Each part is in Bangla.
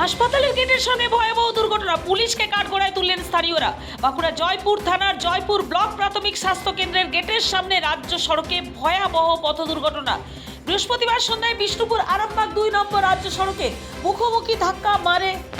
হাসপাতালের গেটের সামনে ভয়াবহ দুর্ঘটনা। পুলিশকে কাঠগড়ায় তুললেন স্থানীয়রা। বাঁকুড়া জয়পুর থানার জয়পুর ব্লক প্রাথমিক স্বাস্থ্য কেন্দ্রের গেটের সামনে রাজ্য সড়কে ভয়াবহ পথ দুর্ঘটনা। বৃহস্পতিবার সন্ধ্যায় বিষ্ণুপুর আরামবাগ দুই নম্বর রাজ্য সড়কে মুখোমুখি ধাক্কা মারে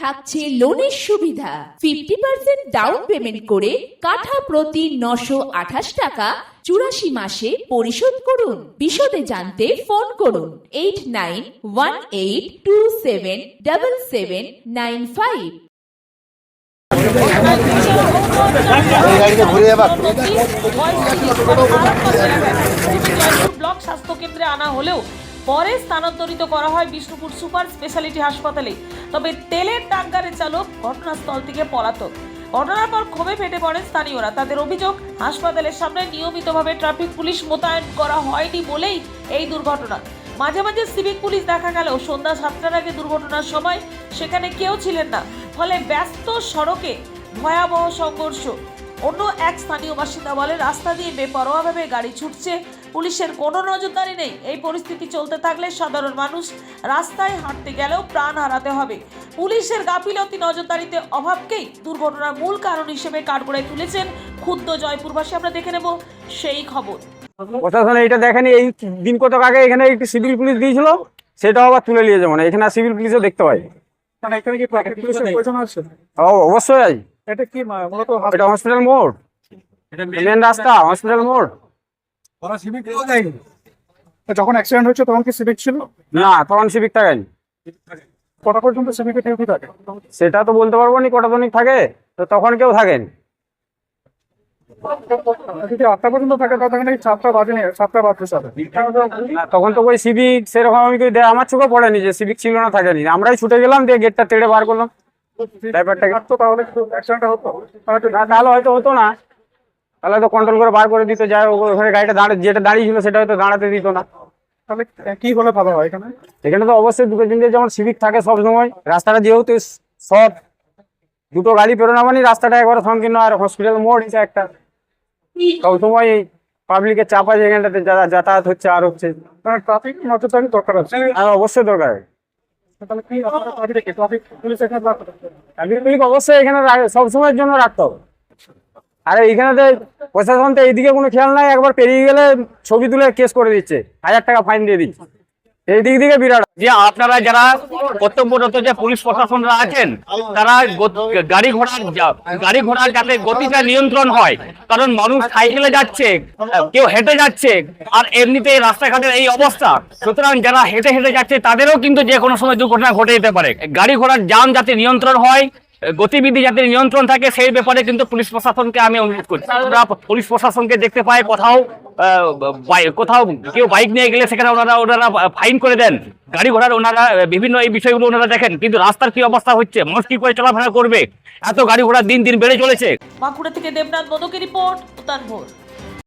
থাকছে লোনের সুবিধা। ফিফটি পার্সেন্ট ডাউন পেমেন্ট করে কাঠা প্রতি নশো আঠাশ টাকা চুরাশি মাসে পরিশোধ করুন। বিশদে জানতে ফোন করুন eight nine one eight two seven double seven nine five block স্বাস্থ্য কেন্দ্রে আনা হলেও পরে স্থানান্তরিত করা হয় বিষ্ণুপুর সুপার স্পেশালিটি হাসপাতালে। তবে তেলের ট্যাঙ্কারের চালক ঘটনাস্থল থেকে পলাতক। ঘটনার পর ক্ষোভে ফেটে পড়েন স্থানীয়রা। তাদের অভিযোগ, হাসপাতালের সামনে নিয়মিতভাবে ট্রাফিক পুলিশ মোতায়েন করা হয়নি বলেই এই দুর্ঘটনা। মাঝে মাঝে সিভিক পুলিশ দেখা গেল সন্ধ্যা সাতটার আগে দুর্ঘটনার সময় সেখানে কেউ ছিলেন না। ফলে ব্যস্ত সড়কে ভয়াবহ সংঘর্ষ। অন্য এক স্থানীয় বাসিন্দা বলে রাস্তা দিয়ে বেপরোয়াভাবে গাড়ি ছুটছে পুলিশের কোনো নজরদারি নেই। এই পরিস্থিতি চলতে থাকলে সাধারণ মানুষ রাস্তায় হাঁটতে গেলেও প্রাণ হারাতে হবে। পুলিশের গাফিলতি নজরদারিতে অভাবকেই দুর্ঘটনার মূল কারণ হিসেবে কাঠগড়ায় তুলেছেন ক্ষুদ্র জয়পুরবাসী। আমরা দেখে নেব সেই খবর। প্রশাসন এটা দেখেনি এই দিন কতক আগে এখানে একটি সিভিল পুলিশ দিয়েছিল সেটাও আবার তুলে নিয়ে যাব না। এখানে সিভিল পুলিশও দেখতে পাই। মানে এখানে কি ট্রাফিক পুলিশের প্রয়োজন আছে? ও অবশ্যই। এটা কি এটা হসপিটাল মোড়। মেন রাস্তা হসপিটাল মোড়। যখন অ্যাক্সিডেন্ট হয়েছে তখন কি সিভিক ছিল? না তখন সিভিক থাকেন কটা পর্যন্ত সিভিকের ডিউটি থাকে? সেটা তো বলতে পারব নি কটা দনিক থাকে তো তখন কেউ থাকেন যদি আটটা পর্যন্ত থাকে তখন নাকি সাতটা সাতটা বাজতে সাথে তখন তো ওই সিভিক সেরকম আমি কই দে- আমার চোখে পড়েনি যে সিভিক ছিল না থাকেনি। আমরাই ছুটে গেলাম দিয়ে গেটটা তেড়ে বার করলাম। ড্রাইভারটাকে তাহলে অ্যাক্সিডেন্টটা হতো। তাহলে হয়তো হতো না। তাহলে তো কন্ট্রোল করে বার করে দিত যাই ওখানে গাড়িটা দাঁড়িয়ে যেটা দাঁড়িয়ে ছিল সেটা হয়তো দাঁড়াতে দিত না। তাহলে কি হলে ভালো হয় এখানে? এখানে তো অবশ্যই দুটো তিনটে যেমন সিভিক থাকে সব সময় রাস্তাটা যেহেতু শর্ট দুটো গাড়ি পেরোনো মানে রাস্তাটা একবার সংকীর্ণ আর হসপিটাল মোড় হিসেবে একটা। সব সময় পাবলিকের চাপ আছে এখানটাতে যারা যাতায়াত হচ্ছে আর হচ্ছে। ট্রাফিক নজরদারি দরকার আছে। আর অবশ্যই দরকার। ট্রাফিক পুলিশ অবশ্যই এখানে রা- সব সময়ের জন্য রাখতে হবে। আর এইখানে প্রশাসন তো এইদিকে কোনো খেয়াল নাই, একবার পেরিয়ে গেলে ছবি তুলে কেস করে দিচ্ছে, হাজার টাকা ফাইন দিয়ে দিচ্ছে। এই দিক থেকে বিরাট। যে আপনারা যারা কর্তব্যরত যে পুলিশ প্রশাসনরা আছেন, তারা গাড়ি ঘোড়ার গাড়ি ঘোড়ার যাতে গতিটা নিয়ন্ত্রণ হয়, কারণ মানুষ সাইকেলে যাচ্ছে, কেউ হেঁটে যাচ্ছে, আর এমনিতে রাস্তাঘাটের এই অবস্থা। সুতরাং যারা হেঁটে হেঁটে যাচ্ছে, তাদেরও কিন্তু যে কোনো সময় দুর্ঘটনা ঘটে যেতে পারে। গাড়ি ঘোড়ার জাম যাতে নিয়ন্ত্রণ হয় গতিবিধি যাতে নিয়ন্ত্রণ থাকে, সেই ব্যাপারে কিন্তু পুলিশ প্রশাসনকে আমি অনুরোধ করি। পুলিশ প্রশাসনকে দেখতে পাই, কোথাও কোথাও কেউ বাইক নিয়ে গেলে সেখানে ওনারা ওনারা ফাইন করে দেন। গাড়ি ঘোড়ার ওনারা, বিভিন্ন এই বিষয়গুলো ওনারা দেখেন। কিন্তু রাস্তার কি অবস্থা হচ্ছে? মানুষ কি করে চলাফেরা করবে? এত গাড়ি ঘোড়া দিন দিন বেড়ে চলেছে। বাঁকুড়া থেকে দেবনাথ মদকের রিপোর্ট